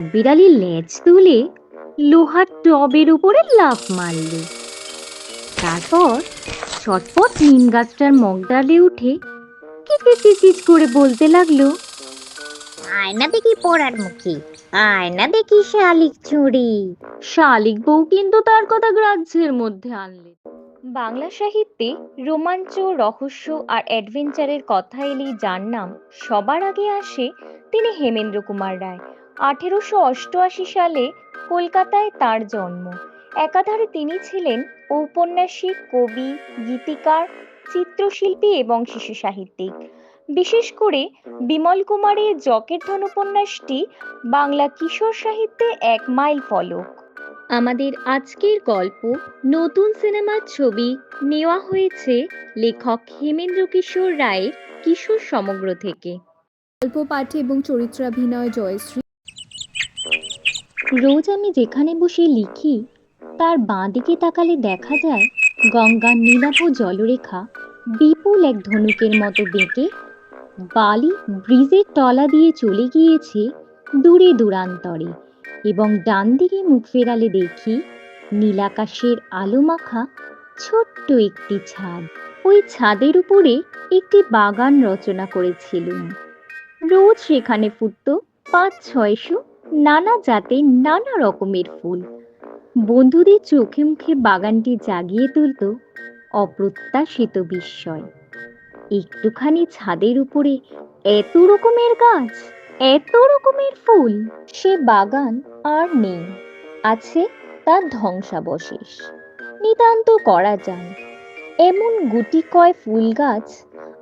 বিড়ালি লেজ তুলে লোহার টবের উপরে লাফ মারল। তারপর চটপট নিম গাছটার মগডালে উঠে কিচির করে বলতে লাগল আয়না দেখি পড়ার মুখী আয়না দেখি শালিক চুড়ি শালিক বউ কিন্তু তার কথা গ্রাহ্যের মধ্যে আনলে। বাংলা সাহিত্যে রোমাঞ্চ, রহস্য আর অ্যাডভেঞ্চারের কথা এলেই যার নাম সবার আগে আসে তিনি হেমেন্দ্র কুমার রায়। আঠেরোশো অষ্টআশি সালে কলকাতায় তার জন্ম। একাধারে তিনি ছিলেন ঔপন্যাসিক, কবি, গীতিকার, চিত্রশিল্পী এবং শিশু সাহিত্যিক। বিশেষ করে বিমল কুমারের জকের ধন উপন্যাসটি বাংলা কিশোর সাহিত্যে এক মাইল ফলক। আমাদের আজকের গল্প নতুন সিনেমার ছবি নেওয়া হয়েছে লেখক হেমেন্দ্র কিশোর রায়ের কিশোর সমগ্র থেকে। গল্প, পাঠে এবং চরিত্রাভিনয় জয়শ্রী। রোজ আমি যেখানে বসে লিখি, তার বাঁ দিকে তাকালে দেখা যায় গঙ্গার নীলাভ জলরেখা বিপুল এক ধনুকের মতো বেঁকে বালি ব্রিজের তলা দিয়ে চলে গিয়েছে দূরে দূরান্তরে এবং ডান দিকে মুখ ফেরালে দেখি নীলাকাশের আলো মাখা ছোট্ট একটি ছাদ। ওই ছাদের উপরে একটি বাগান রচনা করেছিলুম। রোজ সেখানে ফুটত পাঁচ, ছয়শো নানা জাতের নানা রকমের ফুল। বন্ধুদের চোখে মুখে বাগানটি জাগিয়ে তুলত অপ্রত্যাশিত বিস্ময়। একটুখানি ছাদের উপরে এত রকমের গাছ, এত রকমের ফুল, সে বাগান আর নেই। আছে তার ধ্বংসাবশেষ। নিতান্ত করা যায় এমন গুটি কয় ফুল গাছ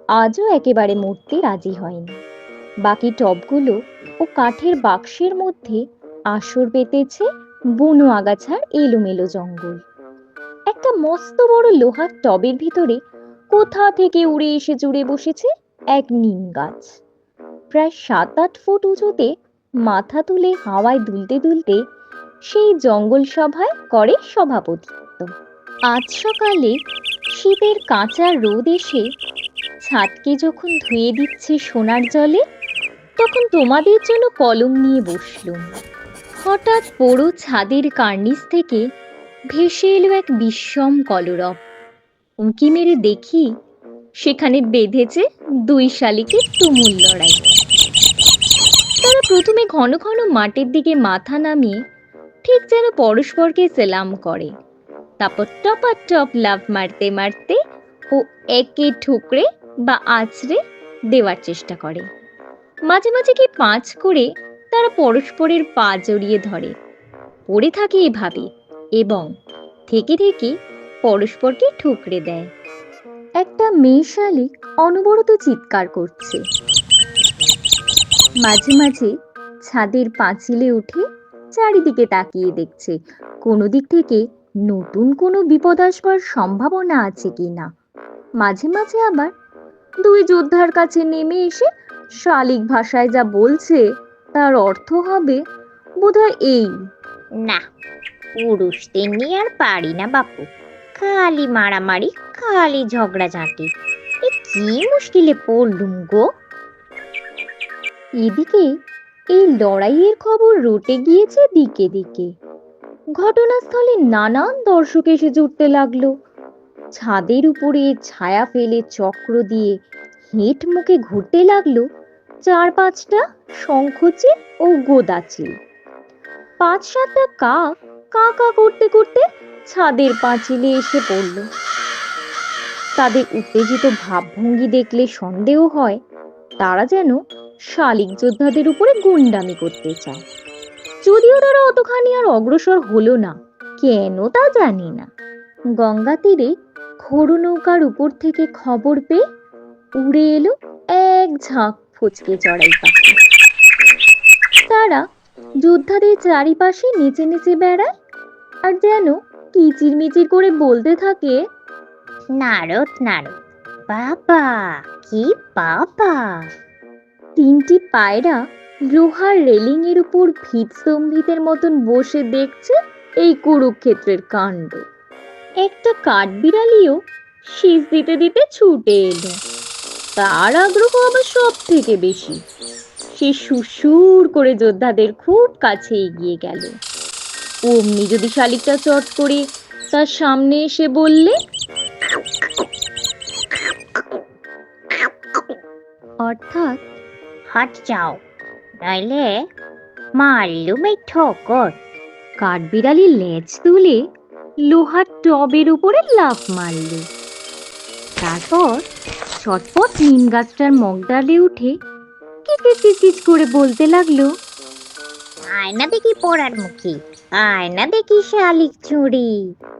আজও একেবারে মরতে রাজি হয়নি। বাকি টবগুলো ও কাঠের বাক্সের মধ্যে আসর পেতেছে বুনো আগাছার এলোমেলো জঙ্গল। একটা মস্ত বড় লোহার টবের ভিতরে কোথা থেকে উড়ে এসে জুড়ে বসেছে এক নিম গাছ। প্রায় সাত আট ফুট উঁচুতে মাথা তুলে হাওয়ায় দুলতে দুলতে সেই জঙ্গল সভায় করে সভাপতিত্ব। আজ সকালে শীতের কাঁচা রোদ এসে ছাদকে যখন ধুয়ে দিচ্ছে সোনার জলে তখন তোমাদের জন্য কলম নিয়ে বসলুম। হঠাৎ পুরো ছাদের কার্নিস থেকে ভেসে এলো এক বিষম কলরব। উঁকি মেরে দেখি সেখানে বেঁধেছে দুই শালিকের তুমুল লড়াই। তারা প্রথমে ঘন ঘন মাটির দিকে মাথা নামিয়ে ঠিক যেন পরস্পরকে সেলাম করে। তারপর টপা টপ লাভ মারতে মারতে ও একে ঠুকরে বা আছড়ে দেওয়ার চেষ্টা করে। মাঝে মাঝে কি পাঁচ করে তারা পরস্পরের পা জড়িয়ে ধরে। পড়ে থাকে এভাবে এবং থেকে থেকে পরস্পরকে ঠুকরে দেয়। একটা মেয়ে শালিক অনবরত চিৎকার করছে। মাঝে মাঝে ছাদের পাঁচিলে উঠে চারিদিকে তাকিয়ে দেখছে, কোনো দিক থেকে নতুন কোনো বিপদ আসবার সম্ভাবনা আছে কি না মাঝে মাঝে আবার দুই যোদ্ধার কাছে নেমে এসে শালিক ভাষায় যা বলছে তার অর্থ হবে বোধহয় এই। না পুরুষদের নিয়ে আর পারি না বাপু। খালি মারামারি খালি ঝগড়াঝাঁটি। এ কি মুশকিলে পড়লুম গো? এদিকে এই লড়াইয়ের খবর রটে গিয়েছে দিকে দিকে। ঘটনাস্থলে নানান দর্শক এসে জুটতে লাগল। ছাদের উপরে ছায়া ফেলে চক্র দিয়ে হেঁট মুখে ঘুরতে লাগল চার পাঁচটা শঙ্খচিল ও গোদাচিল। পাঁচ সাতটা কাক কা কা করতে করতে ছাদের পাঁচিলে এসে পড়ল। তাদের উত্তেজিত ভাবভঙ্গি দেখলে সন্দেহ হয়, তারা যেন শালিক যোদ্ধাদের উপরে গুন্ডামি করতে চায়। যদিও তারা অতখানি আর অগ্রসর হলো না, কেন তা জানি না। গঙ্গা তীরে খড়ু নৌকার উপর থেকে খবর পেয়ে উড়ে এলো এক ঝাঁক ফুচকে চড়াই পাখি। তারা যোদ্ধাদের চারিপাশে নিচে নিচে বেড়ায় আর যেন কিচির মিচির করে বলতে থাকে, নারদ নারদ, বাবা, কি বাবা! তিনটি পায়রা লোহার রেলিং এর উপর ভিত স্তম্ভিতের মতন বসে দেখছে এই কুরুক্ষেত্রের কাণ্ড। একটা কাঠবিড়ালিও শীষ দিতে দিতে ছুটে এলো। তার আগ্রহ আবার সব থেকে বেশি। সে সুসুর করে যোদ্ধাদের খুব কাছে এগিয়ে গেল। অমনি যদি শালিকটা চট করে তার সামনে এসে বললে অর্থাৎ হাট যাও নইলে মারলুম ঠোকর কাঠবিড়ালি লেজ তুলে লোহার টবের উপরে লাফ মারল। তারপর ছটপট নিম গাছটার মগডালে উঠে কিচির কিচির করে বলতে লাগল আয়না দেখি পড়ার মুখী আয়না দেখি শালিক চুড়ি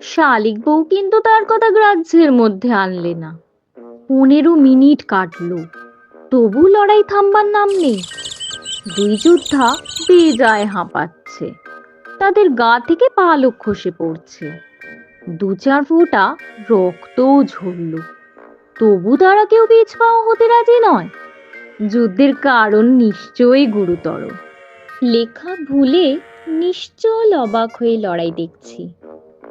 শালিক বউ কিন্তু তার কথা গ্রাহ্যের মধ্যে আনলে না। পনেরো মিনিট কাটলো, তবু লড়াই থামবার নাম নেই। দুই যোদ্ধা বেজায় হাঁপাচ্ছে, তাদের গা থেকে পালক খসে পড়ছে। দু চার ফোঁটা রক্তও ঝরল। তবু তারা কেউ পিছপাও হতে রাজি নয়। যুদ্ধের কারণ নিশ্চয়ই গুরুতর। লেখা ভুলে নিশ্চল অবাক হয়ে লড়াই দেখছি।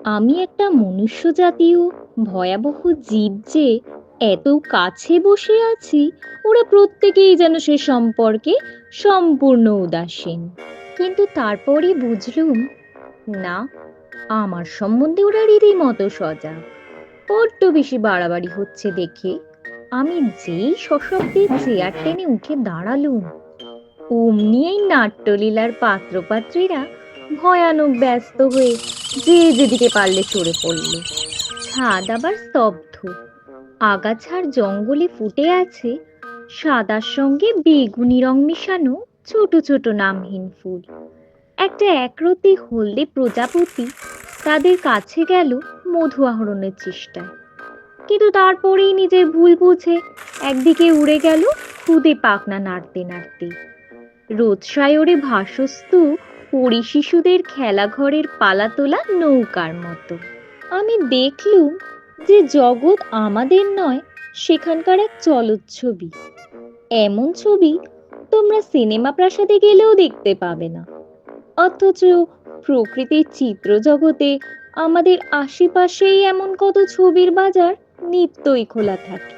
আমি একটা মনুষ্য জাতীয়, ভয়াবহ জীব যে এত কাছে বসে আছি, ওরা প্রত্যেকেই যেন সে সম্পর্কে সম্পূর্ণ উদাসীন। কিন্তু তারপরে বুঝলুম, না, আমার সম্বন্ধে ওরা রীতিমতো সজাগ। বড্ড বেশি বাড়াবাড়ি হচ্ছে দেখে আমি যেই সশব্দে চেয়ার টেনে উঠে দাঁড়ালুম। অমনি এই নাট্যলীলার পাত্রপাত্রীরা ভয়ানক ব্যস্ত হয়ে যে যেদিকে পারলে চড়ে পড়ল। ছাদ আবার স্তব্ধ। আগাছার জঙ্গলে ফুটে আছে সাদার সঙ্গে বেগুনি রং মেশানো ছোট ছোট নামহীন ফুল। একটা একরতি হলদে প্রজাপতি তাদের কাছে গেল মধু আহরণের চেষ্টায়। কিন্তু তারপরেই নিজের ভুল বুঝে একদিকে উড়ে গেল খুদে পাখনা নাড়তে নাড়তে। রোদসায়রে ভাসস্তু পরি শিশুদের খেলাঘরের পালা তোলা নৌকার মতো। আমি দেখলুম যে জগৎ আমাদের নয়, সেখানকার এক চলচ্ছবি। এমন ছবি তোমরা সিনেমা প্রাসাদে গেলেও দেখতে পাবে না। অথচ প্রকৃতির চিত্র জগতে আমাদের আশেপাশেই এমন কত ছবির বাজার নিত্যই খোলা থাকে।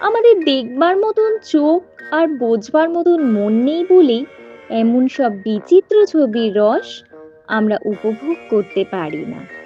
আমাদের দেখবার মতন চোখ আর বোঝবার মতন মন নেই বলেই এমন সব বিচিত্র ছবির রস আমরা উপভোগ করতে পারি না।